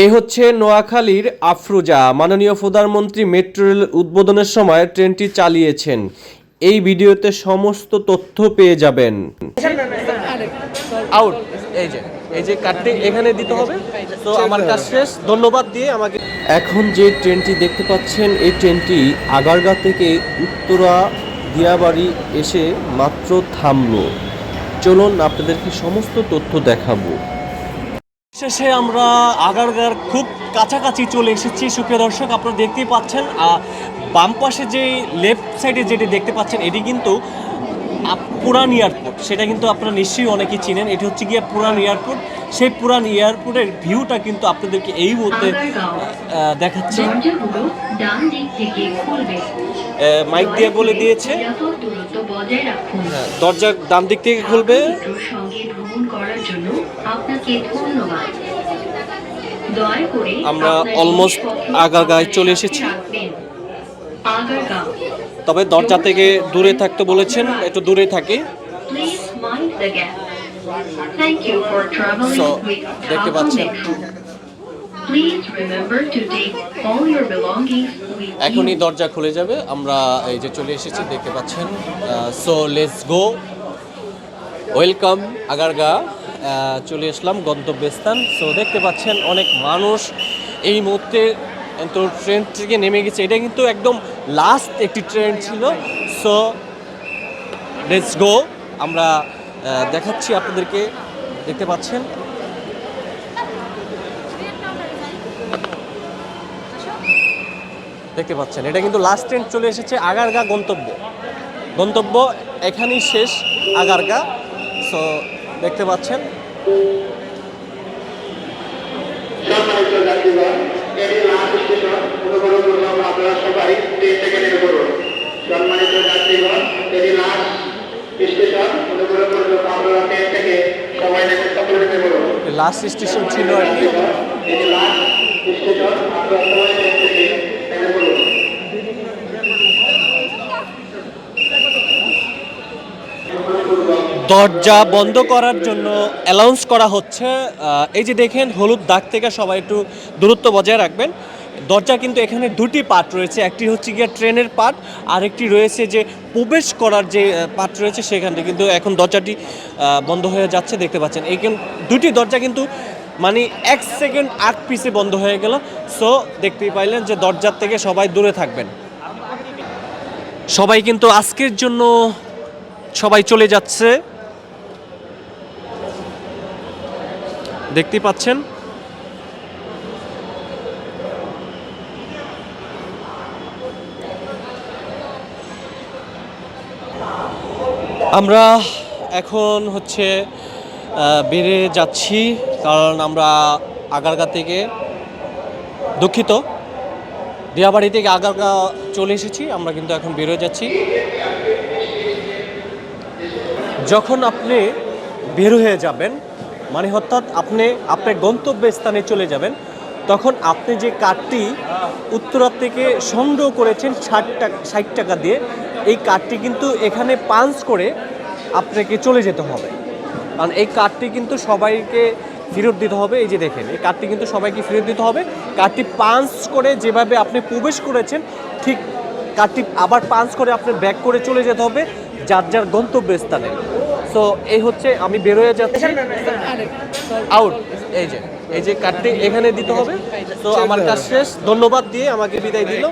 এই হচ্ছে নোয়াখালীর আফরোজা। মাননীয় প্রধানমন্ত্রী মেট্রো রেল উদ্বোধনের সময় ট্রেনটি চালিয়েছেন। এই ভিডিওতে সমস্ত তথ্য পেয়ে যাবেন। আউট এই যে এই যে কার্ডটি এখানে দিতে হবে। তো আমার কাজ শেষ। ধন্যবাদ দিয়ে আমাকে এখন যে ট্রেনটি দেখতে পাচ্ছেন এই ট্রেনটি আগারগা থেকে উত্তরা দিয়াবাড়ি এসে মাত্র থামলো। চলুন আপনাদেরকে সমস্ত তথ্য দেখাবো। শেষে আমরা আগারগার খুব কাছাকাছি চলে এসেছি। সুপ্রিয় দর্শক, আপনারা দেখতেই পাচ্ছেন বাম পাশে যে লেফট সাইডে যেটি দেখতে পাচ্ছেন, এটি কিন্তু পুরান এয়ারপোর্ট। সেটা কিন্তু আপনারা নিশ্চয়ই অনেকেই চিনেন। এটি হচ্ছে গিয়ে পুরান এয়ারপোর্ট। সেই পুরান এয়ারপোর্টের ভিউটা কিন্তু আপনাদেরকে এই মুহূর্তে দেখাচ্ছি। মাইক দিয়ে বলে দিয়েছে। হ্যাঁ, দরজা ডান দিক থেকে খুলবে। আমরা অলমোস্ট জিনিসপত্র চলে এসেছি। তবে দরজা থেকে দূরে থাকতে বলেছেন একটু দূরে থাকি। দেখতে পাচ্ছেন। এখনই দরজা খুলে যাবে আমরা এই যে চলে এসেছি দেখতে পাচ্ছেন। So let's go welcome Agargaon. চলে আসলাম গন্তব্যস্থান। সো দেখতে পাচ্ছেন অনেক মানুষ এই মুহূর্তে তো ট্রেন থেকে নেমে গেছে। এটা কিন্তু একদম লাস্ট একটি ট্রেন ছিল। সো লেটস গো আমরা দেখাচ্ছি আপনাদেরকে। দেখতে পাচ্ছেন? দেখতে পাচ্ছেন। এটা কিন্তু লাস্ট ট্রেন চলে এসেছে আগারগা গন্তব্য। গন্তব্য এখানেই শেষ আগারগা। সো দেখতে পাচ্ছেন? যাত্রীগণ এটি লাস্ট স্টেশন অনুগ্রহপূর্বক আপনারা সবাই নেমে পড়ুন সম্মানিত যাত্রীগণ এটি লাস্ট স্টেশন অনুগ্রহপূর্বক আপনারা ট্রেন থেকে সবাই নেমে লাস্ট স্টেশন ছিল আর কি। লাস্ট স্টেশন আপনারা সবাই ট্রেন থেকে নেমে পড়ুন দরজা বন্ধ করার জন্য অ্যালাউন্স করা হচ্ছে এই যে দেখেন হলুদ দাগ থেকে সবাই একটু দূরত্ব বজায় রাখবেন। দরজা কিন্তু এখানে দুটি পার্ট রয়েছে, একটি হচ্ছে গিয়ে ট্রেনের পার্ট আরেকটি রয়েছে যে প্রবেশ করার যে পার্ট রয়েছে সেখানটা কিন্তু এখন দরজাটি বন্ধ হয়ে যাচ্ছে, দেখতে পাচ্ছেন। এই দুটি দরজা কিন্তু মানে এক সেকেন্ড আট পিসে বন্ধ হয়ে গেল। সো দেখতেই পাইলেন যে দরজার থেকে সবাই দূরে থাকবেন। সবাই কিন্তু আজকের জন্য সবাই চলে যাচ্ছে। দেখতেই পাচ্ছেন। আমরা এখন হচ্ছে বেড়ে যাচ্ছি, কারণ আমরা আগারগা থেকে দুঃখিত। দিয়াবাড়ি থেকে আগারগা চলে এসেছি, আমরা কিন্তু এখন বেরোয় যাচ্ছি। যখন আপনি বের হয়ে যাবেন মানে অর্থাৎ আপনি আপনার গন্তব্যস্থানে চলে যাবেন, তখন আপনি যে কার্ডটি উত্তরা থেকে সংগ্রহ করেছেন ষাট টাকা ষাট টাকা দিয়ে, এই কার্ডটি কিন্তু এখানে পাঞ্চ করে আপনাকে চলে যেতে হবে। কারণ এই কার্ডটি কিন্তু সবাইকে ফেরত দিতে হবে, এই যে দেখেন, এই কার্ডটি কিন্তু সবাইকে ফেরত দিতে হবে। কার্ডটি পাঞ্চ করে যেভাবে আপনি প্রবেশ করেছেন, ঠিক কার্ডটি আবার পাঞ্চ করে আপনি ব্যাক করে চলে যেতে হবে। যার যার গন্তব্যস্থানে। সো এই হচ্ছে আমি বেরোয় যাচ্ছি। আউট এই যে এই যে কার্ডটি এখানে দিতে হবে। তো আমার কাজ শেষ। ধন্যবাদ দিয়ে আমাকে বিদায় দিল।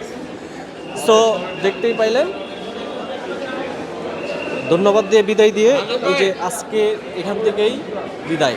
সো দেখতেই পাইলেন। ধন্যবাদ দিয়ে বিদায় দিয়ে এই যে আজকে এখান থেকেই বিদায়।